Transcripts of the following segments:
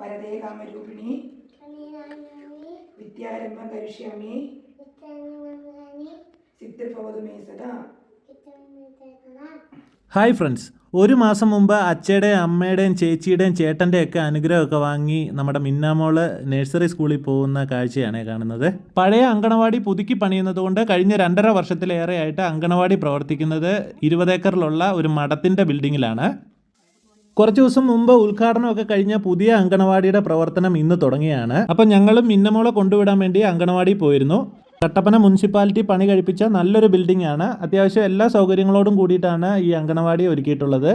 വരദേ കാമരൂപിണി. വിദ്യാരംഭം കരിഷ്യാമി. സിദ്ധഭവതുമേ സദാ. Hi friends. ഒരു മാസം മുമ്പ് അച്ഛയുടെയും അമ്മയുടെയും ചേച്ചിയുടെയും ചേട്ടന്റെയൊക്കെ അനുഗ്രഹമൊക്കെ വാങ്ങി നമ്മുടെ മിന്നാമോൾ നഴ്സറി സ്കൂളിൽ പോകുന്ന കാഴ്ചയാണ് കാണുന്നത്. പഴയ അങ്കണവാടി പുതുക്കി പണിയുന്നതുകൊണ്ട് കഴിഞ്ഞ രണ്ടര വർഷത്തിലേറെയായിട്ട് അങ്കണവാടി പ്രവർത്തിക്കുന്നത് ഇരുപതേക്കറിലുള്ള ഒരു മഠത്തിന്റെ ബിൽഡിങ്ങിലാണ് കുറച്ച് ദിവസം മുമ്പ് ഉദ്ഘാടനമൊക്കെ കഴിഞ്ഞ പുതിയ അങ്കണവാടിയുടെ പ്രവർത്തനം ഇന്ന് തുടങ്ങിയാണ്. അപ്പം ഞങ്ങളും മിന്നമോളെ കൊണ്ടുവിടാൻ വേണ്ടി അങ്കണവാടി പോയിരുന്നു. കട്ടപ്പന മുനിസിപ്പാലിറ്റി പണി കഴിപ്പിച്ച നല്ലൊരു ബിൽഡിംഗ് ആണ്. അത്യാവശ്യം എല്ലാ സൗകര്യങ്ങളോടും കൂടിയിട്ടാണ് ഈ അങ്കണവാടി ഒരുക്കിയിട്ടുള്ളത്.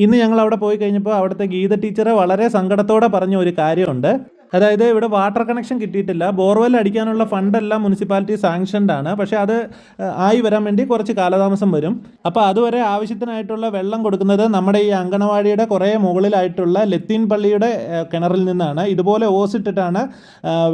ഇന്ന് ഞങ്ങൾ അവിടെ പോയി കഴിഞ്ഞപ്പോൾ അവിടുത്തെ ഗീത ടീച്ചറെ വളരെ സങ്കടത്തോടെ പറഞ്ഞ ഒരു കാര്യമുണ്ട്. അതായത് ഇവിടെ വാട്ടർ കണക്ഷൻ കിട്ടിയിട്ടില്ല. ബോർവെൽ അടിക്കാനുള്ള ഫണ്ടെല്ലാം മുനിസിപ്പാലിറ്റി സാങ്ഷൻഡ് ആണ്. പക്ഷേ അത് ആയി വരാൻ വേണ്ടി കുറച്ച് കാലതാമസം വരും. അപ്പോൾ അതുവരെ ആവശ്യത്തിനായിട്ടുള്ള വെള്ളം കൊടുക്കുന്നത് നമ്മുടെ ഈ അങ്കണവാടിയുടെ കുറേ മുകളിലായിട്ടുള്ള ലത്തീൻ പള്ളിയുടെ കിണറിൽ നിന്നാണ്. ഇതുപോലെ ഓസിട്ടിട്ടാണ്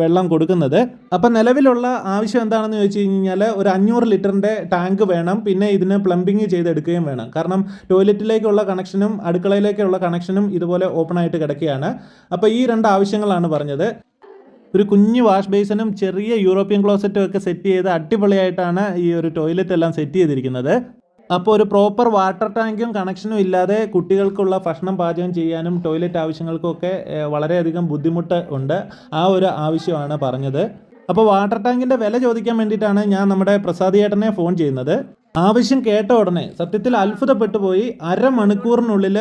വെള്ളം കൊടുക്കുന്നത്. അപ്പം നിലവിലുള്ള ആവശ്യം എന്താണെന്ന് ചോദിച്ചു കഴിഞ്ഞാൽ ഒരു അഞ്ഞൂറ് ലിറ്ററിന്റെ ടാങ്ക് വേണം. പിന്നെ ഇതിന് പ്ലംബിങ് ചെയ്തെടുക്കുകയും വേണം. കാരണം ടോയ്ലറ്റിലേക്കുള്ള കണക്ഷനും അടുക്കളയിലേക്കുള്ള കണക്ഷനും ഇതുപോലെ ഓപ്പൺ ആയിട്ട് കിടക്കുകയാണ്. അപ്പോൾ ഈ രണ്ട് ആവശ്യങ്ങളാണ് പറഞ്ഞത്. ഒരു കുഞ്ഞു വാഷ് ബേസിനും ചെറിയ യൂറോപ്യൻ ക്ലോസറ്റും ഒക്കെ സെറ്റ് ചെയ്ത് അടിപൊളിയായിട്ടാണ് ഈ ഒരു ടോയ്ലറ്റ് എല്ലാം സെറ്റ് ചെയ്തിരിക്കുന്നത്. അപ്പോൾ ഒരു പ്രോപ്പർ വാട്ടർ ടാങ്കും കണക്ഷനും ഇല്ലാതെ കുട്ടികൾക്കുള്ള ഭക്ഷണം പാചകം ചെയ്യാനും ടോയ്ലറ്റ് ആവശ്യങ്ങൾക്കൊക്കെ വളരെയധികം ബുദ്ധിമുട്ട് ഉണ്ട്. ആ ഒരു ആവശ്യമാണ് പറഞ്ഞത്. അപ്പോൾ വാട്ടർ ടാങ്കിന്റെ വില ചോദിക്കാൻ വേണ്ടിയിട്ടാണ് ഞാൻ നമ്മുടെ പ്രസാദ് ചേട്ടനെ ഫോൺ ചെയ്യുന്നത്. ആവശ്യം കേട്ട ഉടനെ സത്യത്തിൽ അത്ഭുതപ്പെട്ടു പോയി അരമണിക്കൂറിനുള്ളിൽ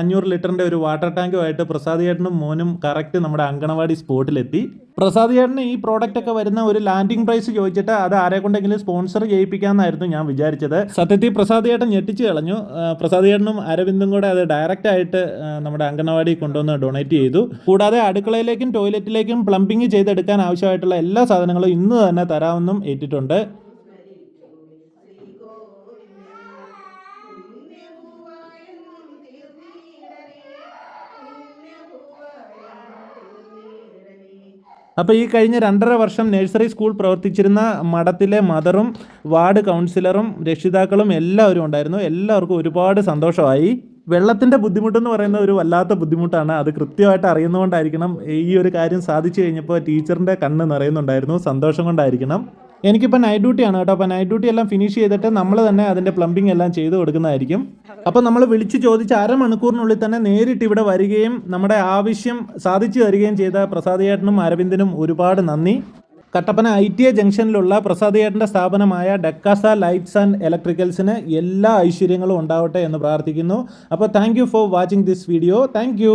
അഞ്ഞൂറ് ലിറ്ററിന്റെ ഒരു വാട്ടർ ടാങ്കുമായിട്ട് പ്രസാദ് ചേട്ടനും മോനും കറക്റ്റ് നമ്മുടെ അങ്കണവാടി സ്പോട്ടിലെത്തി. പ്രസാദ് ചേട്ടന് ഈ പ്രോഡക്റ്റ് ഒക്കെ വരുന്ന ഒരു ലാൻഡിംഗ് പ്രൈസ് ചോദിച്ചിട്ട് അത് ആരെ കൊണ്ടെങ്കിലും സ്പോൺസർ ചെയ്യിപ്പിക്കാമെന്നായിരുന്നു ഞാൻ വിചാരിച്ചത്. സത്യത്തിൽ പ്രസാദ് ചേട്ടൻ ഞെട്ടിച്ചു കളഞ്ഞു. പ്രസാദ് ചേട്ടനും അരവിന്ദും കൂടെ അത് ഡയറക്റ്റ് ആയിട്ട് നമ്മുടെ അങ്കണവാടി കൊണ്ടുവന്ന് ഡൊണേറ്റ് ചെയ്തു. കൂടാതെ അടുക്കളയിലേക്കും ടോയ്ലറ്റിലേക്കും പ്ലംബിംഗ് ചെയ്തെടുക്കാൻ ആവശ്യമായിട്ടുള്ള എല്ലാ സാധനങ്ങളും ഇന്ന് തന്നെ തരാമെന്നും ഏറ്റിട്ടുണ്ട്. അപ്പോൾ ഈ കഴിഞ്ഞ രണ്ടര വർഷം നഴ്സറി സ്കൂൾ പ്രവർത്തിച്ചിരുന്ന മഠത്തിലെ മദറും വാർഡ് കൗൺസിലറും രക്ഷിതാക്കളും എല്ലാവരും ഉണ്ടായിരുന്നു. എല്ലാവർക്കും ഒരുപാട് സന്തോഷമായി. വെള്ളത്തിന്റെ ബുദ്ധിമുട്ടെന്ന് പറയുന്ന ഒരു വല്ലാത്ത ബുദ്ധിമുട്ടാണ്. അത് കൃത്യമായിട്ട് അറിയുന്നതുകൊണ്ടായിരിക്കണം ഈ ഒരു കാര്യം സാധിച്ചു കഴിഞ്ഞപ്പോൾ ടീച്ചറിന്റെ കണ്ണ് നിറയുന്നുണ്ടായിരുന്നു. സന്തോഷം കൊണ്ടായിരിക്കണം. എനിക്കിപ്പോൾ നൈറ്റ് ഡ്യൂട്ടിയാണ് കേട്ടോ. അപ്പോൾ നൈറ്റ് ഡ്യൂട്ടി എല്ലാം ഫിനിഷ് ചെയ്തിട്ട് നമ്മൾ തന്നെ അതിന്റെ പ്ലംബിംഗ് എല്ലാം ചെയ്ത് കൊടുക്കുന്നതായിരിക്കും. അപ്പോൾ നമ്മൾ വിളിച്ച് ചോദിച്ച് അരമണിക്കൂറിനുള്ളിൽ തന്നെ നേരിട്ട് ഇവിടെ വരികയും നമ്മുടെ ആവശ്യം സാധിച്ചു തരികയും ചെയ്ത പ്രസാദ് ചേട്ടനും അരവിന്ദനും ഒരുപാട് നന്ദി. കട്ടപ്പന ഐ ടി എ ജംഗ്ഷനിലുള്ള പ്രസാദ് ചേട്ടന്റെ സ്ഥാപനമായ ഡക്കാസ ലൈറ്റ്സ് ആൻഡ് ഇലക്ട്രിക്കൽസിന് എല്ലാ ഐശ്വര്യങ്ങളും ഉണ്ടാവട്ടെ എന്ന് പ്രാർത്ഥിക്കുന്നു. അപ്പോൾ thank for watching this video thank